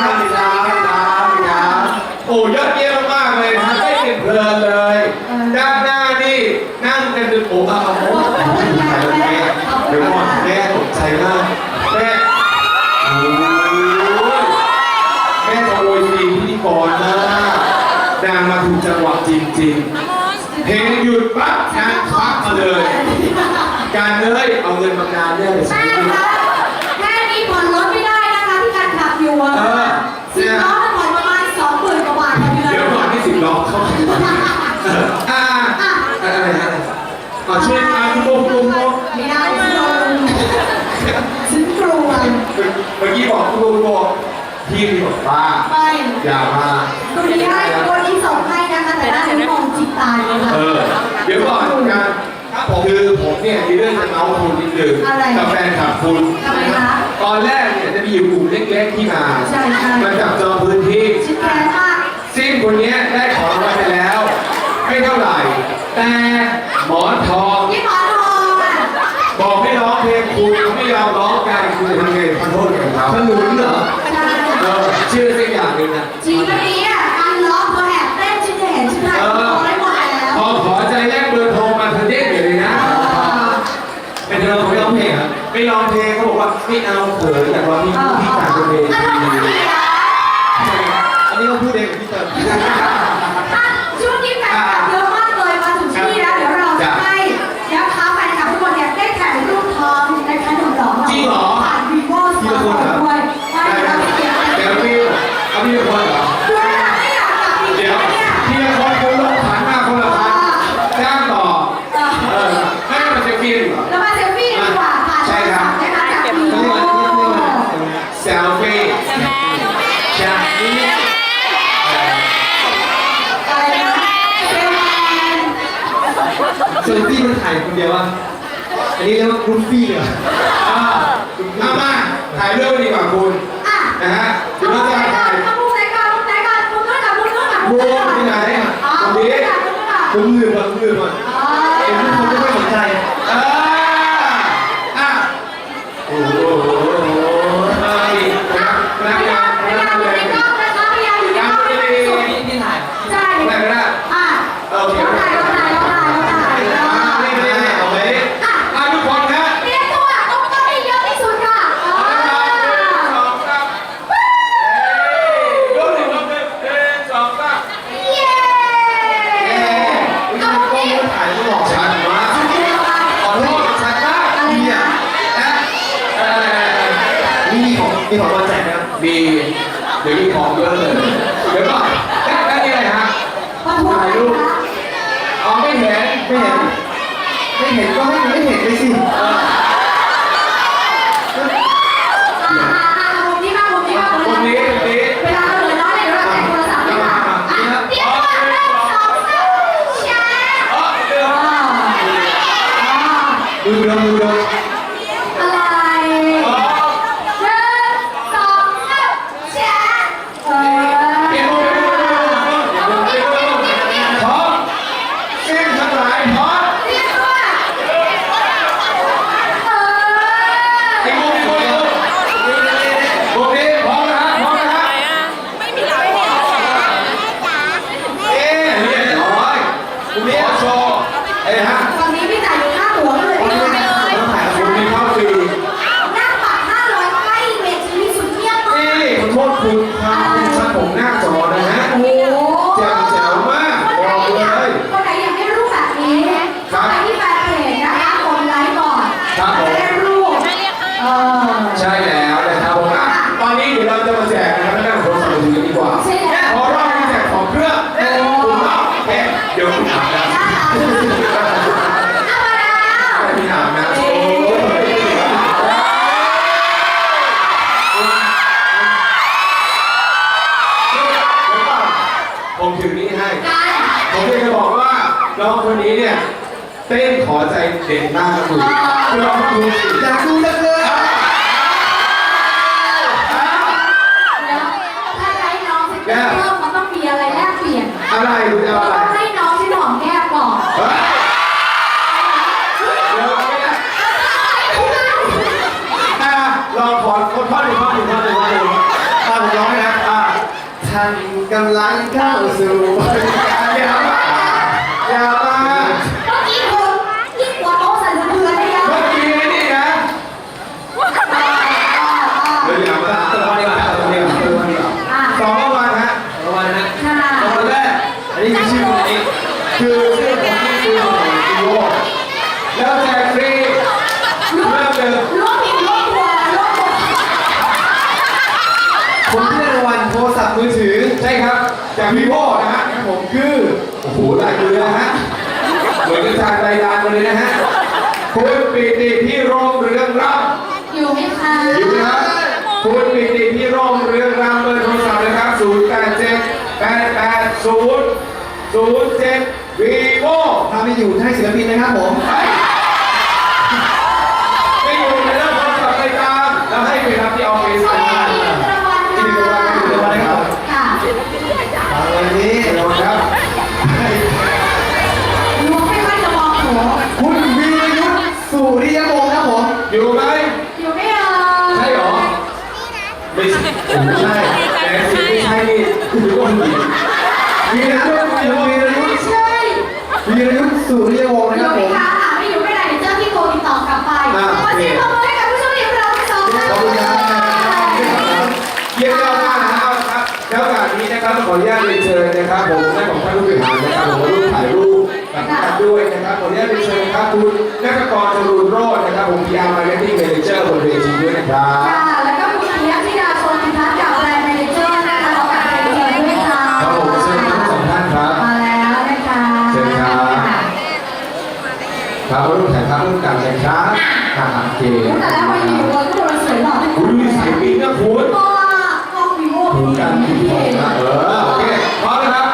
ครับดีครับดีครับดีครับโอ้ยอดเยี่ยมมากๆเลยนะได้เห็นเพลินเลย ด้านหน้านี่นั่งกันจนโอ้เอาเอาเอาเอาแม่เดี๋ยวก่อนแม่ตกใจมากแม่โอ้ยแม่จะโวยทีพิธีกรมากนางมาถูกจังหวะจริงๆ พี่มีบอกว่าไม่อย่ามาคนนี้ให้คนที่ส่งให้นะคะแต่หน้าหนูมองจิตตายเลยค่ะเออเดี๋ยวก่อนกันครับผมคือผมเนี่ยมีเรื่องจะเมาส์คุณนิดนึงอะไรกับแฟนคลับคุณทำไมคะตอนแรกเนี่ยจะมีอยู่กลุ่มเล็กๆที่มาใช่ใช่มาจับจองพื้นที่ฉันแค้นมากซิ่งคนเนี้ยได้ของรางวัลไปแล้ว ไม่เท่าไหร่แต่หมอนทอง พี่หมอทองอะ บอกให้ร้องเพลงคุณเขาไม่ยอมร้องกันคุณจะทำไงขอโทษกับเขาขนุนเหรอ ใช่ เออชื่อสัก อย่างหนึ่งนะจริงก็นี้อะการร้องพอแอบเต้นฉันจะเห็นฉันถ่ายรูปไว้หมดแล้ว พอขอใจแลกเบอร์โทรมาเธอเด้งเลยนะเป็นเธอไม่ร้องเพลงเหรอไม่ร้องเพลงเขาบอกว่าไม่เอาเขินแต่ว่าพี่พี่จ่ายเป็นเพลงอันนั้นเสียอันนี้เขาพูดเองกับพี่เติม ช่วงนี้แฟนคลับเยอะมากเลยมาถึงที่แล้วเดี๋ยวเราจะให้นะคะแฟนคลับทุกคนเนี่ยได้ถ่ายรูปทองในขนมหลองผ่านวีโว่สองด้วยว่าเดี๋ยวเราจะเก็บ เดี๋ยวพี่เอาพี่เป็นคนเหรอ ด้วยนะไม่อยากกลับอีก เดี๋ยว เนี่ย พี่เป็นคนคนลงขันมาคนละพันจ้างต่อเออไม่ได้มาเซ็กซี่หรอ เรามาเซลฟี่ดีกว่าผ่านโทรศัพท์นะคะจากวีโว่ เซลฟี่จากนี้ อะไรนะเซลแมน เซลฟี่มันถ่ายคนเดียวอะอันนี้เรียกว่ากรุ๊ปฟี่เหรออ่าเอามา ถ่ายเรื่องดีกว่าคุณอะนะฮะคุณต้องการถ่ายมุมไหนก่อนมุมไหนก่อนมุมนู้นกับมุมนู้นกับมุบูมนู้นที่ไหนอ๋อตรงมุมนี้นู้นกับมุมนู้นก่อนผมลืมก่อนผมลืมก่อนเห็นทุกคนไม่ค่อยสนใจอ่าอะโอ้โหเฮ้ยพนักงานพ พยา นั ยาก ม งาน อยู่ เลย ในกล้องนะคะพยายามอยู่ในกล้องให้มากที่สุด พี่ถ่าย ใช่ ตรงไหนก็ได้ อะ โอเค เราถ่ายเราถ่ายเราถ่ายเราถ่าย อ่านี่นี่นี่เอาไว้อะทุกคนนะ เตรียมตัวตรงก็ให้เยอะที่สุดค่ะอ๋อ สองสามยกหนึ่งยกหนึ่งหนึ่งสองสาม เย้เอามุมนี้ ถ่ายรูปหล่อชัดมาก เอามุมนี้ ขอโทษชัดมากเนี่ยนะเอ่อ นี่ มีของมีของมาแจกนะครับมีเดี๋ยวมีของเยอะเลยเดี๋ยวก่อนแล้วแล้วนี่อะไรฮะขอโทษนะคะอ๋อไม่เห็นไม่เห็นไม่เห็นก็ให้ไม่เห็นเลยสิ อ่าอ่าอ่ามุมนี้มามุมนี้มา ต มุ ร ม ง นี้ นี้ตรงนี้ เวลาเราเหลือน้อยเนี่ยเดี๋ยวเราแจกโทรศัพท์ดีกว่าอะเตรียมตัวหนึ่งสองสามแชร์ อ๋อเดี๋ยว อ่าอ่า ดูเดิมดูเดิม อะไร อ๋อ หนึ่งสองสามแชร์เอ เดี๋ยว อ เดี๋ยวเดี๋ยวเดี๋ยวเดี๋ยวเดี๋ยวพร้อมเส้นทั้งหลายพร้อม เรียกว่าเออ ไอ้มุมนี้มุมนี้มุมนี้พร้อมนะฮะพร้อมนะฮะ เอ๊ะเรียบร้อยคุณนี่โชว์ เอ้ยฮะตอนนี้พี่จ่ายอยู่ค่าตั๋วก็เลยไม่ได้เลยต้องถ่ายคุณมีเข้าฟรีนั่งปักห้าร้อยให้เวทีนี้สุดเยี่ยมมากนี่ขอโทษคุณครับคุณชัดผมหน้าจอนะฮะโอ้โหแจ๋วแจ๋วมากคนบไหนอกเลอยากยคนไหนอยากได้รูปแบบนี้ครับ เด่นมากครับคุณลองดูสิอยากดูจังเลยแล้วถ้าจะให้น้องเซ็กซี่เพิ่มมันต้องมีอะไรแลกเปลี่ยนอะไรคุณจะเราเอาอะไร ต้องให้น้องที่หอมแก้มก่อนเฮ้ยเดี๋ยวไม่ได้อะลองขอขอท่อนหนึ่งท่อนหนึ่งท่อนหนึ่งท่อนหนึ่งท่อนผมร้องให้นะำลังเข้าสู่บริการ อย่ามาอย่ามา เมื่อกี้คุณยิ่งกว่าโต๊ะสั่นสะเทือนเลยอะ เมื่อกี้นี่นะเดี๋ยวอย่ามา ตะวันดีกว่าตะวันดีกว่าตะวันดีกว่า อะ สองรางวัลฮะ ตะวันนะ ค่ะ รางวัลแรก อันนี้คือชื่อคนนี้ คือชื่อของที่คือของอีโวแล้วแจกฟรีเริ่มเลย รวมผิดรวมตัวรวมตัว คนที่ได้รางวัลโทรศัพท์มือถือ ใช่ ครับจากวีโวนะฮะครับผมคือ โอ้โหได้มือนะฮะ เหมือนกับทางรายการมาเลยนะฮะคุณปิติพี่โรงเรืองรำอยู่ไหมคะอยู่นะครับคุณปิติพี่โรงเรืองรำเบอร์โทรศัพท์นะครับ0 8 7 8 8 0 0 7วีโวถ้าไม่อยู่ให้ศิลปินนะครับผมไม่ ใช่ผมไม่ใช่แต่ใช่นี่คือคนหญิงวีรยุทธ์วีรยุทไม่ธ์ใช่วีรยุทธ์สุริยวงศ์นะครับผมไม่อยู่ไม่ได้เจ้าที่โทรติดต่อกลับไปขอเสียงปรบมือให้กับผู้ชคดีของเราทั้งสองท่านขอบคุณครับเยี่ยมยอดมากนะครับแล้วการนี้นะครับขออนุญาตเรียนเชิญนะครับผมและของท่านผู้บริหารนะครับผมร่วมถ่ายรูปกับท่านด้วยนะครับขออนุญาตเรียนเชิญครับคุณนักกรจรูนโรจน์นะครับผม PR Marketing Manager บนเวทีด้วยนะครับ ครับร่วมถ่ายภาพร่วมกันเลยครับอ่าโอเคแต่แล้ววันนี้เราก็เราสวยหล่อทั้งคุณดูสายปีนนะคุณก็กล้องวีโว่ดูมีกักันนคุณที่พอเห็นนะเออโอเคพร้อมนะครับ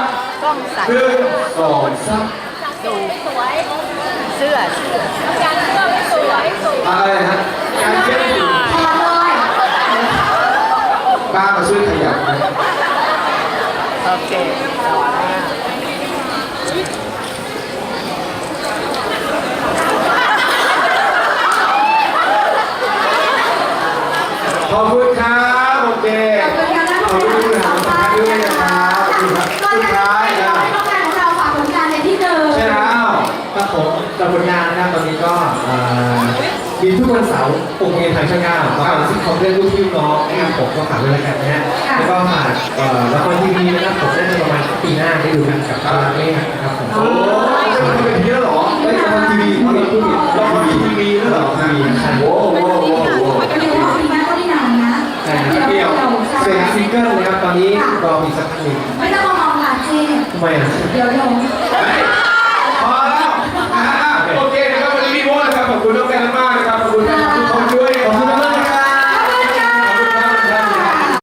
กล้องใสหนึ่งสองสามสูงสวยเสื้อเสื้อการเสื้อไม่สวยสวยอะไรนะฮะการเช็ดฝุ่นพอเลยป้ามาช่วยขยับนะโอเค อบคุณครับโอเคขอบคุณค่ะท่านขอบผู้คุณบริหารผู้บริหารสองท่านด้วยนะครับขอบคุณครับก่อนสุดจะท้ายนะน้องการของเราฝากผลงานในที่หนึ่งใช่แล้วครับผมกับผลงานนะครับตอนนี้ก็เอ่อมีทุกวันเสาร์ปกเรียนทางช่างเก้าครับซึ่งเขาเรียกลูกพี่ลูกน้องนะครับผมก็ฝากด้วยแล้วกันนะฮะแล้วก็ฝากเอ่อละครทีวีนะครับผมน่าจะประมาณปีหน้าได้ดูกันกับคาราเม่นะครับผมโอ้จะมาเป็นที่แล้วเหรอได้ละครทีวีเขาเรียกผู้ผิดละครทีวีแล้วเหรอทีวีโอ้โหโอ้โหโอ้โห ก็ถือว่าปีหน้าก็ได้นานนะ เปรี้ยวเป็นซิงเกิลนะครับ ตอนนี้รออีกสักพักหนึ่งไม่ต้องมองหลันเจทำไมอะเดี๋ยวลงพอแล้วโอเคนะครับวันนี้พี่โบ๊ทนะครับขอบคุณทุกท่านมากนะครับ